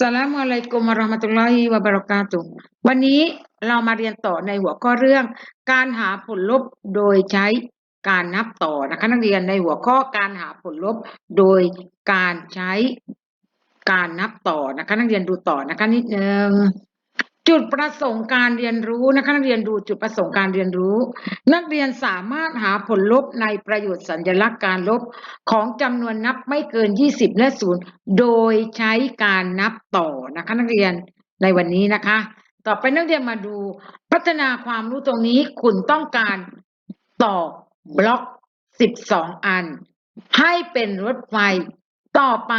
สลามอะลัยกุมาเราะห์มะตุลลอฮิวะบรากาตุวันนี้เรามาเรียนต่อในหัวข้อเรื่อง การหาผลลบโดยใช้การนับต่อนะคะนักเรียนในหัวข้อการหาผลลบโดยการใช้การนับต่อนะคะนักเรียนดูต่อนะคะนิดนึง จุดประสงค์การเรียนรู้นะคะนักเรียนดูจุดประสงค์การเรียนรู้ นักเรียนสามารถหาผลลบในประโยชน์สัญลักษณ์การลบของจำนวนนับไม่เกิน 20 และ0โดยใช้การนับต่อนะคะนักเรียนในวันนี้นะคะ ต่อไปนักเรียนมาดูพัฒนาความรู้ตรงนี้คุณต้องการต่อบล็อก 12 อัน ให้เป็นรถไฟต่อไป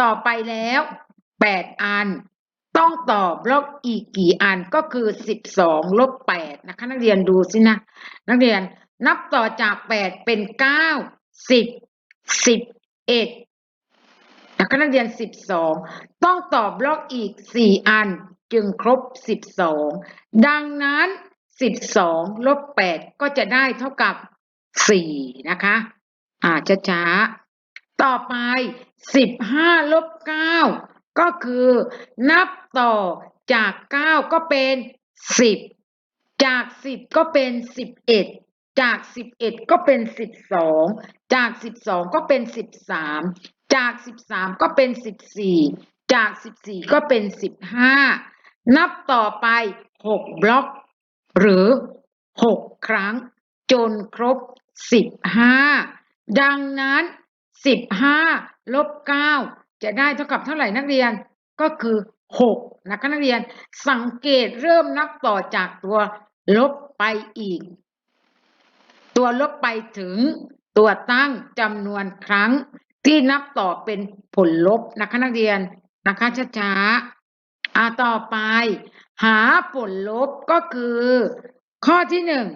ต่อไปแล้ว 8 อัน ต้องตอบล็อกอีกกี่อันก็คือ12ลบ8นะคะ นักเรียนดูสินะ นักเรียนนับต่อจาก8เป็น9 10 11นะคะนักเรียน12ต้องตอบล็อกอีก4อันจึงครบ12ดังนั้น12ลบ8ก็จะได้เท่ากับ4นะคะ อ่าช้าๆต่อไป15ลบ9ก็ ก็คือนับต่อจาก 9 ก็เป็น 10 จาก 10 ก็เป็น 11 จาก 11 ก็เป็น 12 จาก 12 ก็เป็น 13 จาก 13 ก็เป็น 14 จาก 14 ก็เป็น 15 นับต่อไป 6 บล็อก หรือ 6 ครั้ง จนครบ 15 ดังนั้น 15ลบ9 จะได้เท่ากับเท่าไหร่นักเรียนก็คือ6นะคะนักเรียนสังเกตเริ่มนับต่อจากตัวลบไปอีก ตัวลบไปถึงตัวตั้งจำนวนครั้งที่นับต่อเป็นผลลบนะคะนักเรียนนะคะช้าๆอ่าต่อไป หาผลลบก็คือ ข้อที่หนึ่ง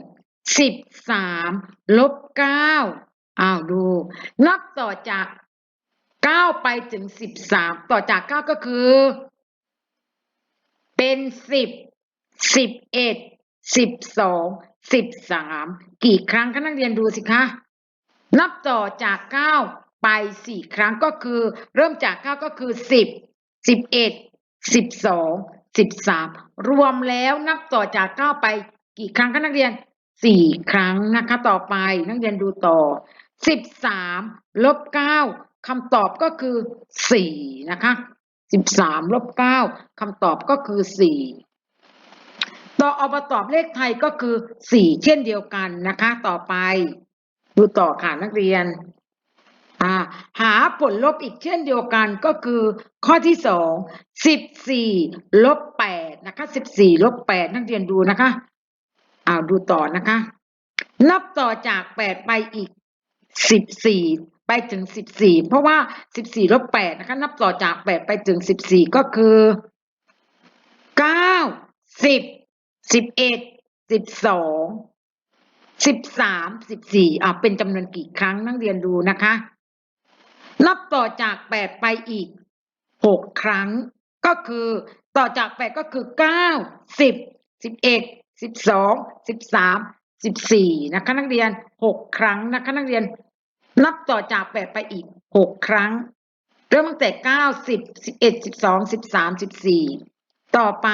สิบสามลบเก้าอ้าวดู นับต่อจาก เก้าไปถึงสิบสามต่อจากเก้าก็คือ เป็นสิบสิบเอ็ดสิบสองสิบสามกี่ครั้งคะนักเรียนดูสิคะนับต่อจากเก้าไปสี่ครั้งก็คือ เริ่มจากเก้าก็คือสิบสิบเอ็ดสิบสองสิบสามรวมแล้วนับต่อจากเก้าไป กี่ครั้งคะนักเรียนสี่ครั้งนะคะ ต่อไปนักเรียนดูต่อสิบสามลบเก้า คำตอบก็คือสี่นะคะสิบสามลบเก้าคำตอบก็คือสี่ต่ออบตอบเลขไทยก็คือสี่เช่นเดียวกันนะคะ ต่อไป ดูต่อค่ะนักเรียนหาผลลบอีกเช่นเดียวกันก็คือข้อที่สองสิบสี่ลบแปดนะคะสิบสี่ลบแปดนักเรียนดูนะคะอ้าวดูต่อนะคะ นับต่อจากแปดไปอีกสิบสี่ ไปถึงสิบสี่เพราะว่าสิบสี่ลบแปดนะคะนับต่อจากแปดไปถึงสิบสี่ก็คือเก้าสิบสิบเอ็ดสิบสองสิบสามสิบสี่อ่าเป็นจำนวนกี่ครั้งนักเรียนดูนะคะ นับต่อจากแปดไปอีกหกครั้ง ก็คือต่อจากแปดก็คือเก้าสิบสิบเอ็ดสิบสองสิบสามสิบสี่นะคะ นักเรียนหกครั้งนะคะ นักเรียน นับต่อจากแปดไปอีกหกครั้ง เริ่มตั้งแต่เก้าสิบสิบเอ็ดสิบสองสิบสามสิบสี่ต่อไป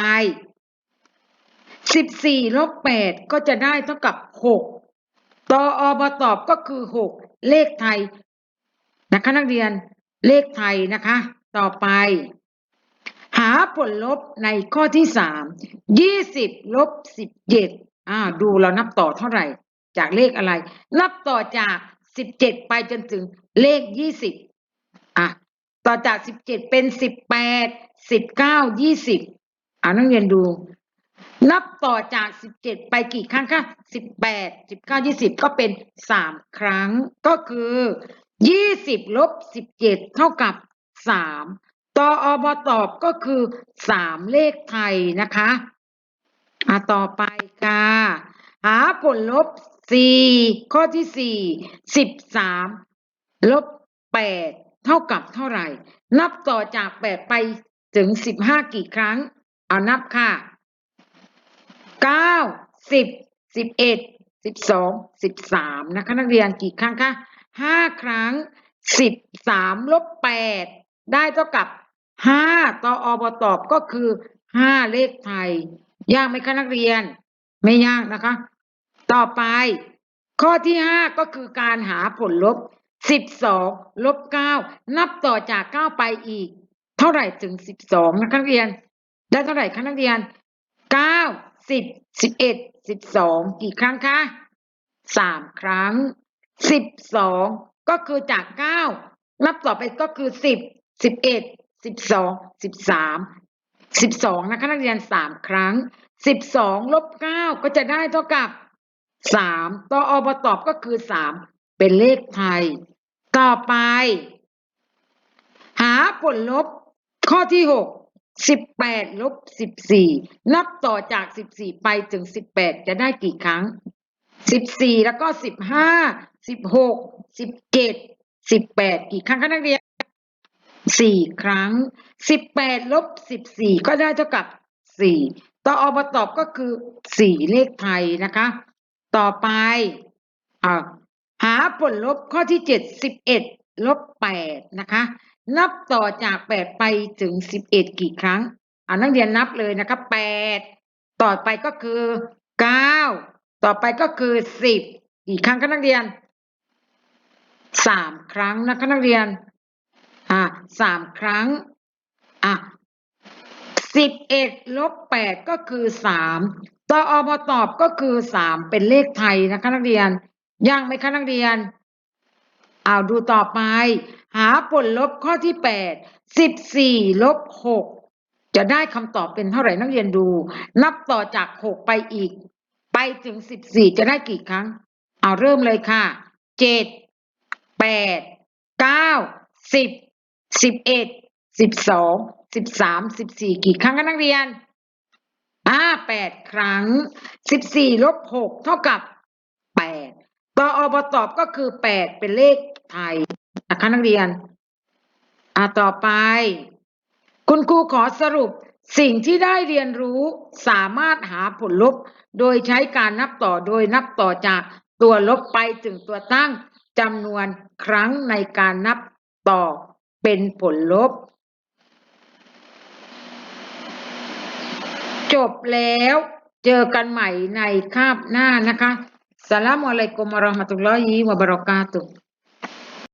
สิบสี่ลบแปดก็จะได้เท่ากับหกต่ออบตอบก็คือหกเลขไทยนะคะนักเรียนเลขไทยนะคะ ต่อไป หาผลลบในข้อที่สามยี่สิบลบสิบเจ็ดอ่าดูเรานับต่อเท่าไหร่ จากเลขอะไร นับต่อจาก สิบเจ็ดไปจนถึงเลขยี่สิบอะต่อจากสิบเจ็ดเป็นสิบแปดสิบเก้ายี่สิบอ่านักเรียนดู นับต่อจากสิบเจ็ดไปกี่ครั้งคะสิบแปดสิบเก้ายี่สิบก็เป็นสามครั้ง ก็คือยี่สิบลบสิบเจ็ดเท่ากับสามต่ออบตอบก็คือสามเลขไทยนะคะอะต่อไปค่ะหาผลลบ สี่ข้อที่สี่สิบสามลบแปดเท่ากับเท่าไหร่ นับต่อจากแปดไปถึงสิบห้ากี่ครั้ง เอานับค่ะเก้าสิบสิบเอ็ดสิบสองสิบสามนะคะนักเรียนกี่ครั้งคะห้าครั้งสิบสามลบแปดได้เท่ากับห้าต่ออบตอบก็คือห้าเลขไทย ยากไหมคะนักเรียน ไม่ยากนะคะ ต่อไป ข้อที่ห้าก็คือการหาผลลบสิบสองลบเก้านับต่อจากเก้าไปอีก เท่าไหร่ถึงสิบสองนะนักเรียน ได้เท่าไหร่คะนักเรียนเก้าสิบสิบเอ็ดสิบสองกี่ครั้งคะสามครั้งสิบสองก็คือจากเก้านับต่อไปก็คือสิบสิบเอ็ดสิบสองสิบสามสิบสองนะคะนักเรียนสามครั้งสิบสองลบเก้าก็จะได้เท่ากับ สามต่ออบตอบก็คือสามเป็นเลขไทย ต่อไป หาผลลบข้อที่หกสิบแปดลบสิบสี่นับต่อจากสิบสี่ไปถึงสิบแปดจะได้กี่ครั้งสิบสี่แล้วก็สิบห้าสิบหกสิบเจ็ดสิบแปดกี่ครั้งคะนักเรียนสี่ครั้งสิบแปดลบสิบสี่ก็ได้เท่ากับสี่ต่ออบตอบก็คือสี่เลขไทยนะคะ ต่อไปอหาผลลบข้อที่เจ็ดสิบเอ็ดลบแปดนะคะ นับต่อจากแปดไปถึงสิบเอ็ดกี่ครั้งอ่านักเรียนนับเลยนะคะแปดต่อไปก็คือเก้าต่อไปก็คือสิบกี่ครั้งคะนักเรียนสามครั้งนะคะนักเรียนอ่าสามครั้งอะสิบเอ็ดลบแปดก็คือสาม ต่ออบตอบก็คือสามเป็นเลขไทยนะคะนักเรียนยังไหมคะนักเรียนเอาดูต่อไป หาผลลบข้อที่แปดสิบสี่ลบหกจะได้คำตอบเป็นเท่าไหร่นักเรียนดู นับต่อจากหกไปอีก ไปถึงสิบสี่จะได้กี่ครั้ง เอาเริ่มเลยค่ะเจ็ดแปดเก้าสิบสิบเอ็ดสิบสองสิบสามสิบสี่กี่ครั้งคะนักเรียน อ่าแปดครั้งสิบสี่ลบหกเท่ากับแปดต่ออบตอบก็คือแปดเป็นเลขไทยนะคะนักเรียน อ่าต่อไป คุณครูขอสรุปสิ่งที่ได้เรียนรู้สามารถหาผลลบ โดยใช้การนับต่อโดยนับต่อจากตัวลบไปถึงตัวตั้งจำนวนครั้งในการนับต่อเป็นผลลบ จบแล้วเจอกันใหม่ในคาบหน้านะคะสลามอะลัยกุมวะราะห์มะตุลลอฮิวะบะเราะกาตุ